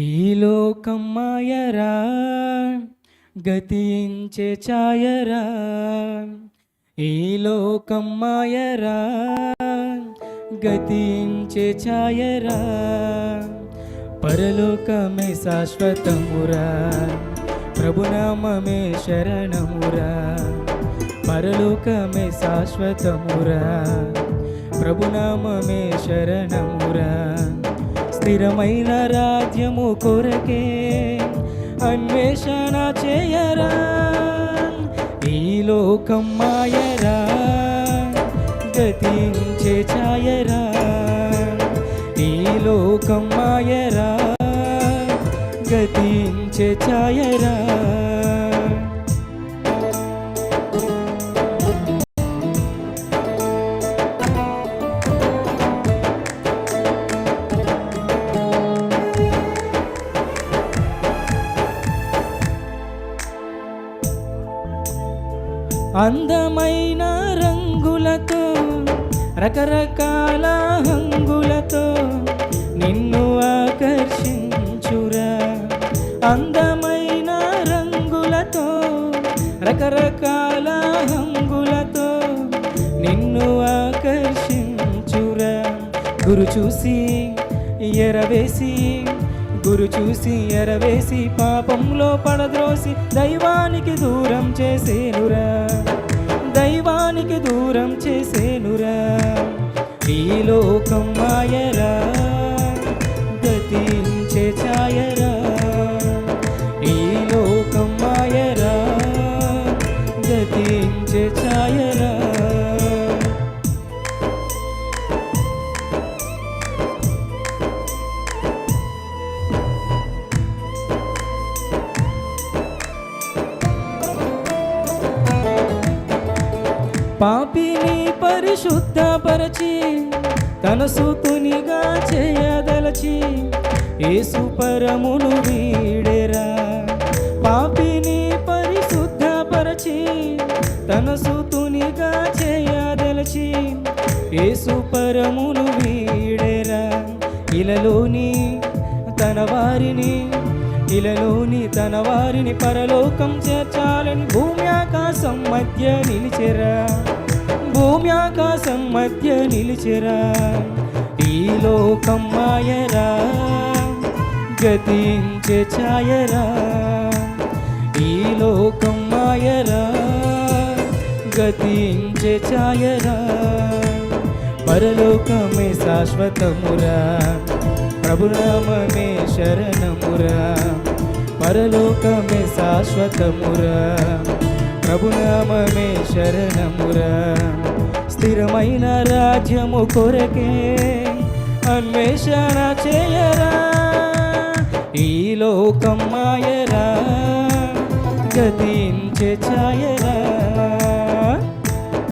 ఈ లోకం మాయరా గతించే ఛాయరా. ఈ లోకం మాయరా గతించే ఛాయరా. పరలోకమే శాశ్వతమురా ప్రభునామమే శరణమురా. పరలోకమే శాశ్వతమురా ప్రభునామమే శరణమురా. స్థిరమైన రాజ్యము కొరకే అన్వేషణ చేయరా? ఈ లోకం మాయరా? గతించే ఛాయరా? ఈ లోకం మాయరా? గతించే ఛాయరా? అందమైన రంగులతో రకరకాల హంగులతో నిన్ను ఆకర్షించురా. అందమైన రంగులతో రకరకాల హంగులతో నిన్ను ఆకర్షించురా. గురు చూసి ఎరవేసి గురు చూసి ఎరవేసి పాపంలో పడద్రోసి దైవానికి దూరం చేసేనురా. దైవానికి దూరం చేసేనురా. ఈ లోకం మాయరా. గతించే ఛాయరా. ఈ లోకం మాయరా. గతించే ఛాయరా. పాపిని పరిశుద్ధపరచి తన సుతునిగా చేయదలచి యేసు పరమును వీడెరా. పాపిని పరిశుద్ధపరచి తన సుతునిగా చేయదలచి యేసు పరమును వీడెరా. ఇలలోని తన వారిని ఇలలోని తన వారిని పరలోకం చేర్చాలని భూమి ఆకాశం మధ్య నిలిచెరా. ఆకాశం మధ్య నిలిచెరా. ఈ లోకం మాయరా. గతించే ఛాయరా. ఈ లోకం మాయరా. గతించే ఛాయరా. పరలోకమే శాశ్వతమురా. ప్రభునామమే శరణమురా. పరలోకమే శాశ్వతమురా. ప్రభునామమే శరణమురా. స్థిరమైన రాజ్యము కొరకే అన్వేషణ చేయరా? ఈ లోకం మాయరా? గతించే ఛాయరా?